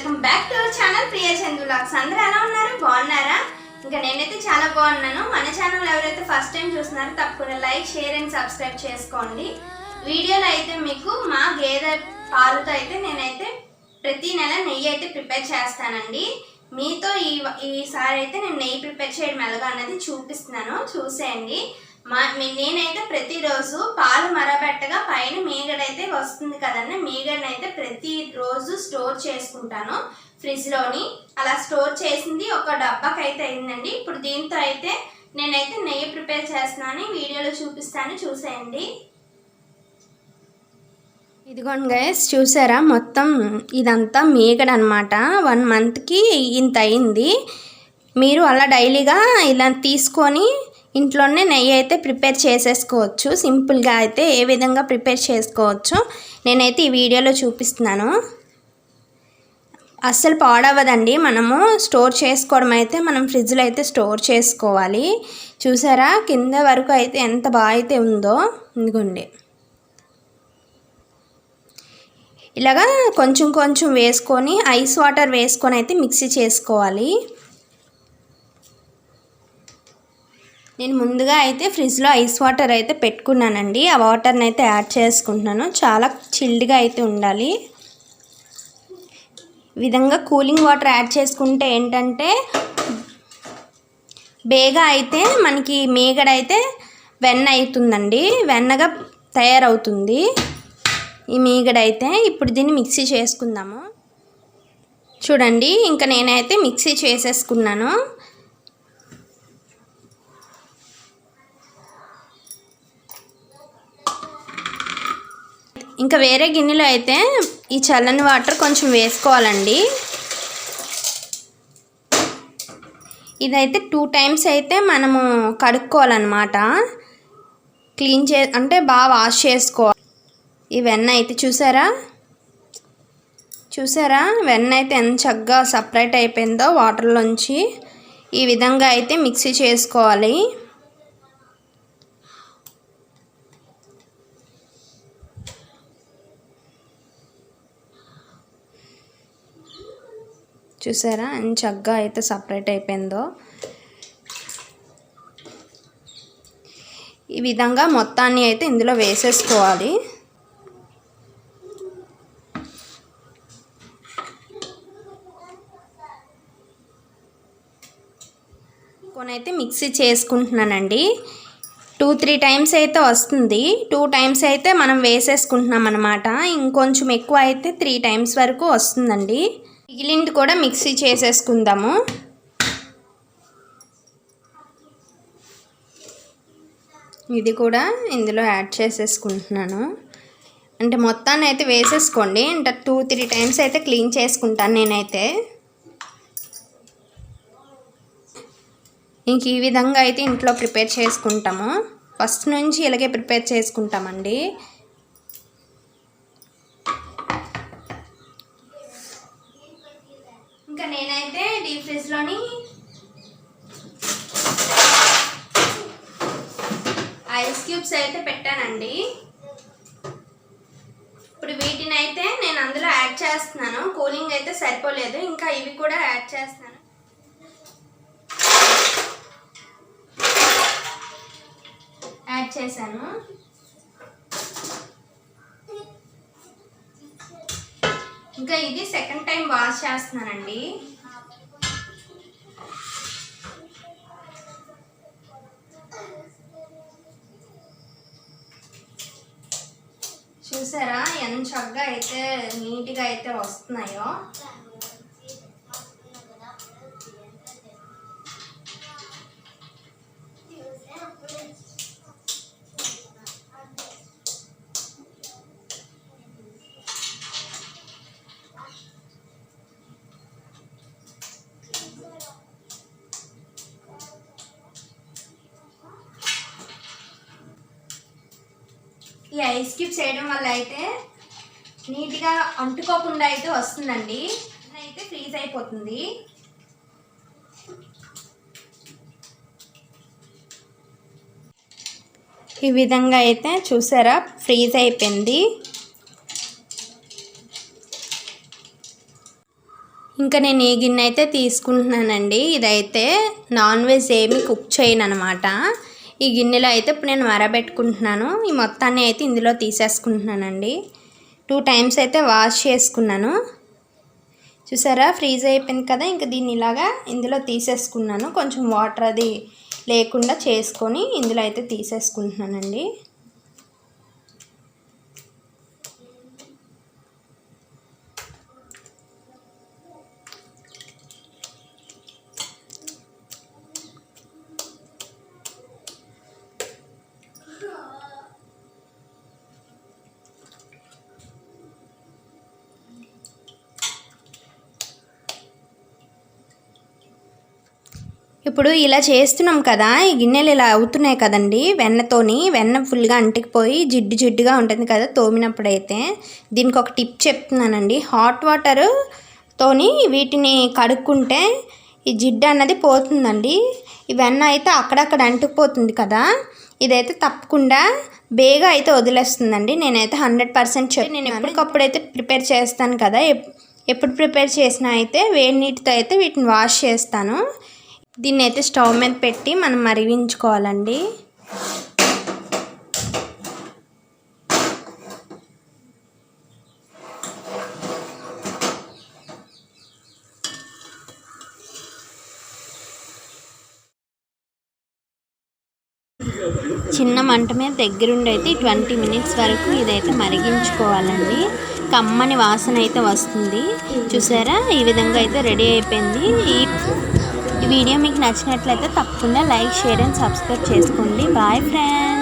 Welcome back to our channel Priya Chandu lakhs. అందరూ ఎలా ఉన్నారు? బాగున్నారా? ఇంకా నేనైతే చాలా బాగున్నాను. మన ఛానల్ ఎవరైతే ఫస్ట్ టైం చూస్తున్నారో తప్పకుండా లైక్ షేర్ అండ్ సబ్స్క్రైబ్ చేసుకోండి. వీడియోలో అయితే మీకు మా గేదె పాలతో అయితే నేనైతే ప్రతి నెల నెయ్యి అయితే ప్రిపేర్ చేస్తానండి. మీతో ఈ ఈసారి అయితే నేను నెయ్యి ప్రిపేర్ చేయడం ఎలాగా అన్నది చూపిస్తున్నాను. చూసేయండి. మా మీ- నేనైతే ప్రతిరోజు పాలు మరబెట్టగా పైన మీగడైతే వస్తుంది కదండి. మీగడనైతే ప్రతిరోజు స్టోర్ చేసుకుంటాను ఫ్రిడ్జ్లోని. అలా స్టోర్ చేసింది ఒక డబ్బాకి అయితే అయిందండి. ఇప్పుడు దీంతో అయితే నేనైతే నెయ్యి ప్రిపేర్ చేస్తున్నాను. వీడియోలో చూపిస్తాను. చూసేయండి. ఇదిగోండి గైస్ చూసారా? మొత్తం ఇదంతా మీగడ అనమాట వన్ మంత్కి ఇంత అయింది. మీరు అలా డైలీగా ఇలా తీసుకొని ఇంట్లోనే నెయ్యి అయితే ప్రిపేర్ చేసేసుకోవచ్చు. సింపుల్గా అయితే ఏ విధంగా ప్రిపేర్ చేసుకోవచ్చు నేనైతే ఈ వీడియోలో చూపిస్తున్నాను. అస్సలు పాడవదండి మనము స్టోర్ చేసుకోవడం అయితే మనం ఫ్రిడ్జ్లో అయితే స్టోర్ చేసుకోవాలి. చూసారా? కింద వరకు అయితే ఎంత బాగా అయితే ఉందో ఇదిగోండి. ఇలాగా కొంచెం కొంచెం వేసుకొని ఐస్ వాటర్ వేసుకొని అయితే మిక్సీ చేసుకోవాలి. నేను ముందుగా అయితే ఫ్రిడ్జ్లో ఐస్ వాటర్ అయితే పెట్టుకున్నానండి. ఆ వాటర్ని అయితే యాడ్ చేసుకుంటున్నాను. చాలా చిల్డ్గా అయితే ఉండాలి. విధంగా కూలింగ్ వాటర్ యాడ్ చేసుకుంటే ఏంటంటే బేగా అయితే మనకి మీగడ అయితే వెన్న అవుతుందండి. వెన్నగా తయారవుతుంది. ఈ మీగడైతే ఇప్పుడు దీన్ని మిక్సీ చేసుకుందాము. చూడండి ఇంకా నేనైతే మిక్సీ చేసేసుకున్నాను. ఇంకా వేరే గిన్నెలో అయితే ఈ చల్లని వాటర్ కొంచెం వేసుకోవాలండి. ఇదైతే టూ టైమ్స్ అయితే మనము కడుక్కోవాలన్నమాట. క్లీన్ చే అంటే బాగా వాష్ చేసుకోవాలి. ఈ వెన్న అయితే చూసారా? చూసారా? వెన్న అయితే ఎంత చక్కగా సపరేట్ అయిపోయిందో వాటర్లోంచి. ఈ విధంగా అయితే మిక్సీ చేసుకోవాలి. చూసారా? అండ్ చక్కగా అయితే సపరేట్ అయిపోయిందో. ఈ విధంగా మొత్తాన్ని అయితే ఇందులో వేసేసుకోవాలి. కొనైతే మిక్సీ చేసుకుంటున్నానండి. టూ త్రీ టైమ్స్ అయితే వస్తుంది. టూ టైమ్స్ అయితే మనం వేసేసుకుంటున్నాం అనమాట ఇంకొంచెం ఎక్కువ అయితే త్రీ టైమ్స్ వరకు వస్తుందండి. మిగిలింది కూడా మిక్సీ చేసేసుకుందాము. ఇది కూడా ఇందులో యాడ్ చేసేసుకుంటున్నాను. అంటే మొత్తాన్ని అయితే వేసేసుకోండి. అంటే టూ త్రీ టైమ్స్ అయితే క్లీన్ చేసుకుంటాను నేనైతే. ఇంక ఈ విధంగా అయితే ఇంట్లో ప్రిపేర్ చేసుకుంటాము. ఫస్ట్ నుంచి ఇలాగే ప్రిపేర్ చేసుకుంటామండి ఇంకా నేనైతే డీప్ ఫ్రిడ్జ్లోని ఐస్ క్యూబ్స్ అయితే పెట్టానండి. ఇప్పుడు వీటిని అయితే నేను అందులో యాడ్ చేస్తున్నాను. కూలింగ్ అయితే సరిపోలేదు. ఇంకా ఇవి కూడా యాడ్ చేస్తున్నాను యాడ్ చేశాను. ఇంకా ఇది సెకండ్ టైం వాష్ చేస్తున్నానండి. చూసారా? ఎంత చక్కగా అయితే నీట్గా అయితే వస్తున్నాయో. ఐస్ క్యూబ్స్ వేయడం వల్ల అయితే నీట్గా అంటుకోకుండా అయితే వస్తుందండి. అయితే ఫ్రీజ్ అయిపోతుంది. ఈ విధంగా అయితే చూసారా ఫ్రీజ్ అయిపోయింది. ఇంకా నేను ఈ గిన్నె అయితే తీసుకుంటున్నానండి. ఇదైతే నాన్ వెజ్ ఏమి కుక్ చేయను అనమాట ఈ గిన్నెలో అయితే ఇప్పుడు నేను మరబెట్టుకుంటున్నాను ఈ మొత్తాన్ని అయితే ఇందులో తీసేసుకుంటున్నానండి. టూ టైమ్స్ అయితే వాష్ చేసుకున్నాను. చూసారా? ఫ్రీజ్ అయిపోయింది కదా. ఇంకా దీన్ని ఇలాగా ఇందులో తీసేసుకున్నాను. కొంచెం వాటర్ అది లేకుండా చేసుకొని ఇందులో అయితే తీసేసుకుంటున్నానండి. ఇప్పుడు ఇలా చేస్తున్నాం కదా ఈ గిన్నెలు ఇలా అవుతున్నాయి కదండి. వెన్నతోని వెన్న ఫుల్గా అంటికిపోయి జిడ్డు జిడ్డుగా ఉంటుంది కదా తోమినప్పుడైతే. దీనికి ఒక టిప్ చెప్తున్నానండి. హాట్ వాటర్ తోని వీటిని కడుక్కుంటే ఈ జిడ్డు అన్నది పోతుందండి. ఈ వెన్న అయితే అక్కడక్కడ అంటుకుపోతుంది కదా. ఇదైతే తప్పకుండా బేగా అయితే వదిలేస్తుందండి. నేనైతే హండ్రెడ్ పర్సెంట్ చెప్పి నేను ఎప్పటికప్పుడు అయితే ప్రిపేర్ చేస్తాను కదా ఎప్- ఎప్పుడు ప్రిపేర్ చేసినా అయితే వేడి నీటితో అయితే వీటిని వాష్ చేస్తాను. దీన్ని అయితే స్టవ్ మీద పెట్టి మనం మరిగించుకోవాలండి. చిన్న మంట మీద దగ్గరుండి అయితే ట్వంటీ మినిట్స్ వరకు ఇదైతే మరిగించుకోవాలండి. కమ్మని వాసన అయితే వస్తుంది. చూసారా? ఈ విధంగా అయితే రెడీ అయిపోయింది. ఈ ఈ వీడియో మీకు నచ్చినట్లయితే తప్పకుండా లైక్ షేర్ అండ్ సబ్స్క్రైబ్ చేసుకోండి. Bye friends.